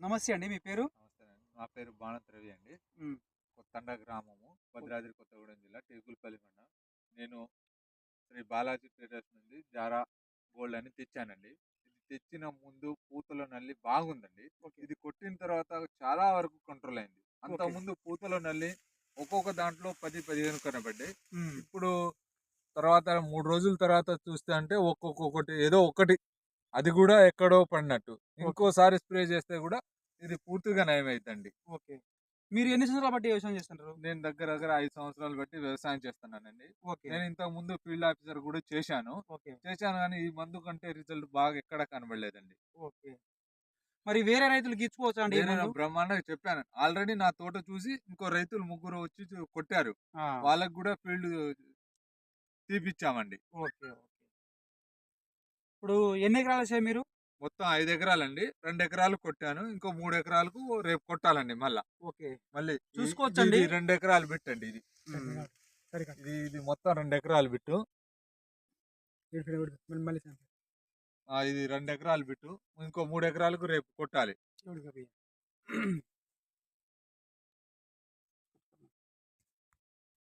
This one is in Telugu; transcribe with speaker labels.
Speaker 1: నమస్తే అండి మీ పేరు?
Speaker 2: నమస్తే అండి. నా పేరు బాణత్ రవి అండి. కొత్తండ గ్రామము భద్రాద్రి కొత్తగూడెం జిల్లా టేకులపల్లి మండలం నేను శ్రీ బాలాజీ ట్రేడర్స్ నుండి జారా గోల్డ్ అని తెచ్చానండి. ఇది తెచ్చిన ముందు పూతలో నల్లి బాగుందండి. ఇది కొట్టిన తర్వాత చాలా వరకు కంట్రోల్ అయింది. అంత. ముందు పూతలో నల్లి ఒక్కొక్క దాంట్లో పది పదిహేను కనబడ్డాయి. ఇప్పుడు తర్వాత మూడు రోజుల తర్వాత చూస్తే అంటే ఒక్కొక్కటి ఏదో ఒకటి అది కూడా ఎక్కడో పడినట్టు. ఇంకోసారి స్ప్రే చేస్తే కూడా ఇది పూర్తిగా నయమైందండి
Speaker 1: ఓకే. మీరు ఎన్ని సంవత్సరాలు బట్టి వ్యవసాయం చేస్తుంటారు?
Speaker 2: నేను దగ్గర దగ్గర ఐదు సంవత్సరాలు బట్టి వ్యవసాయం చేస్తున్నానండి.
Speaker 1: ఓకే.
Speaker 2: నేను ఇంతకు ముందు ఫీల్డ్ ఆఫీసర్ కూడా చేశాను.
Speaker 1: ఓకే.
Speaker 2: చేశాను కానీ ఈ మందు కంటే రిజల్ట్ బాగా ఎక్కడ కనబడలేదండి.
Speaker 1: ఓకే. మరి వేరే రైతులు గీచుకోవచ్చా అండి
Speaker 2: నేను? బ్రహ్మాండంగా చెప్పాను. ఆల్రెడీ నా తోట చూసి ఇంకో రైతులు ముగ్గురు వచ్చి కొట్టారు. వాళ్ళకి కూడా ఫీల్డ్ తీపిచ్చామండి.
Speaker 1: ఓకే. ఇప్పుడు ఎన్ని ఎకరాలు వచ్చాయి మీరు?
Speaker 2: మొత్తం ఐదు ఎకరాలండి. రెండు ఎకరాలు కొట్టాను. ఇంకో మూడు ఎకరాలకు రేపు కొట్టాలండి మళ్ళా.
Speaker 1: ఓకే.
Speaker 2: మళ్ళీ
Speaker 1: చూసుకోవచ్చండి?
Speaker 2: రెండు ఎకరాలు బిట్టండి ఇది. ఇది ఇది మొత్తం రెండు ఎకరాలు బిట్టు. ఇది రెండు ఎకరాలు బిట్టు. ఇంకో మూడు ఎకరాలకు రేపు కొట్టాలి.